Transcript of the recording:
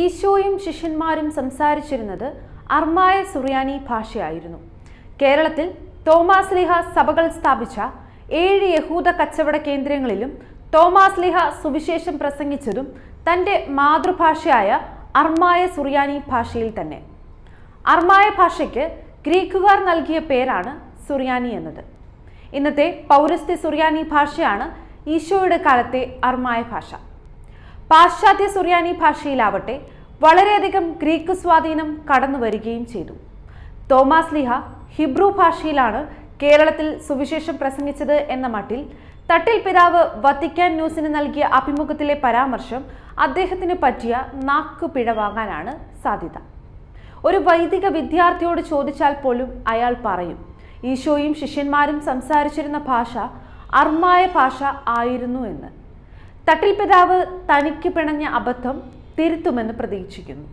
ഈശോയും ശിഷ്യന്മാരും സംസാരിച്ചിരുന്നത് അർമായ സുറിയാനി ഭാഷയായിരുന്നു. കേരളത്തിൽ തോമാസ് ലിഹ സഭകൾ സ്ഥാപിച്ച ഏഴ് യഹൂദ കച്ചവട കേന്ദ്രങ്ങളിലും തോമാസ് ലിഹ സുവിശേഷം പ്രസംഗിച്ചതും തന്റെ മാതൃഭാഷയായ അർമായ സുറിയാനി ഭാഷയിൽ തന്നെ. അർമായ ഭാഷയ്ക്ക് ഗ്രീക്കുകാർ നൽകിയ പേരാണ് സുറിയാനി എന്നത്. ഇന്നത്തെ പൗരസ്ത്യ സുറിയാനി ഭാഷയാണ് ഈശോയുടെ കാലത്തെ അർമായ ഭാഷ. പാശ്ചാത്യ സുറിയാനി ഭാഷയിലാവട്ടെ വളരെയധികം ഗ്രീക്ക് സ്വാധീനം കടന്നു വരികയും ചെയ്തു. തോമാസ് ലിഹ ഹിബ്രു ഭാഷയിലാണ് കേരളത്തിൽ സുവിശേഷം പ്രസംഗിച്ചത് എന്ന മട്ടിൽ തട്ടിൽ പിതാവ് വത്തിക്കാൻ ന്യൂസിന് നൽകിയ അഭിമുഖത്തിലെ പരാമർശം അദ്ദേഹത്തിന് പറ്റിയ നാക്കു വാങ്ങാനാണ് സാധ്യത. ഒരു വൈദിക വിദ്യാർത്ഥിയോട് ചോദിച്ചാൽ പോലും അയാൾ പറയും ഈശോയും ശിഷ്യന്മാരും സംസാരിച്ചിരുന്ന ഭാഷ അർമായ ഭാഷ ആയിരുന്നു എന്ന്. തട്ടിൽ പിതാവ് തനിക്ക് പിണഞ്ഞ അബദ്ധം തിരുത്തുമെന്ന് പ്രതീക്ഷിക്കുന്നു.